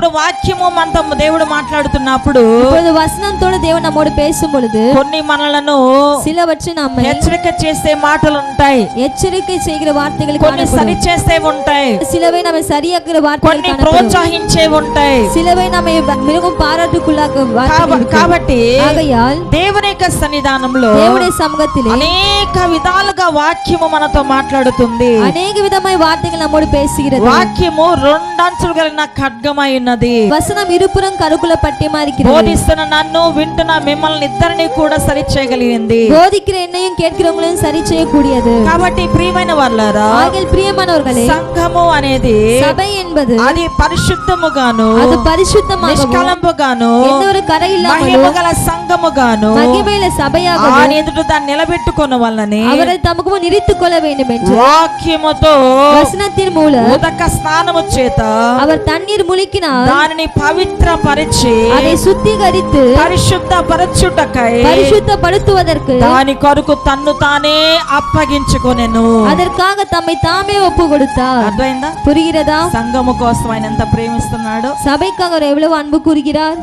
ఇప్పుడు వాక్యము మనతో దేవుడు మాట్లాడుతున్నప్పుడు இப்பொழுது வசனத்தோடு தேவன் நம்மோடு பேசும் பொழுது కొన్ని మనలను சில வச்சு நம்மை హెచ్చరిక చేసే మాటలు ఉంటాయి எச்சரிக்கை செய்கிற வார்த்தைகள் కొన్ని காணப்படும். సరి చేసే ఉంటాయి சிலவை நம்மை சரியாக்குற வார்த்தைகள் కొన్ని காணப்படும். ప్రోత్సహించే ఉంటాయి சிலவை நம்மை மிகவும் பாராட்டுக்குள்ளாக வார்த்தைகள் కాబ- இருக்கும். కాబట్టి ஆகையால் దేవుని యొక్క సన్నిధానంలో தேவனுடைய சமூகத்திலே అనేక విధాలుగా వాక్యము మనతో మాట్లాడుతుంది அநேக விதமாய் வார்த்தைகள் நம்மோடு பேசுகிறது వాక్యము రెండంచులు కలిగిన ఖడ్గమై ఉన్నది வசனம் இருபுறம் கருக்குல பட்டியமா இருக்கிறது బోధిస్తున్న నన్ను వింటున్న మిమ్మల్ని ఇద్దరిని కూడా సరి చేయగలిగింది போதிக்கிற என்னையும் கேட்கிறவங்களையும் சரி செய்யக்கூடியது కాబట్టి ప్రియమైన వాళ్ళారా ஆகிய பிரியமானவர்களே సంఘము అనేది சபை என்பது అది పరిశుద్ధముగాను அது பரிசுத்தமாகவும் నిష్కలంపుగాను எந்த ஒரு கரை మహిమ இல்லாமலும் గల సంఘముగాను மகிமையில சபையாக ఆయన ఎదుట దాన్ని నిలబెట్టుకున్న వల్లని அவரை தமக்கு முன் நிறுத்திக் கொள்ள வேண்டும் என்று వాక్యముతో வசனத்தின் மூலம் ఉదక స్నానము చేత அவர் தண்ணீர் முழுக்கினால் దానిని పవిత్రపరిచి அதை சுத்திகரித்து పరిశుద్ధ పరచుటకై பரிசுத்தப்படுத்துவதற்கு దాని కొరకు తన్ను తానే అప్పగించుకొనెను அதற்காக தம்மை தாமே ஒப்பு கொடுத்தார் అర్థమైందా புரிகிறதா సంఘము కోసం ఆయన ఎంత ప్రేమిస్తున్నాడు சபைக்காக அவர் எவ்வளவு அன்பு கூறுகிறார்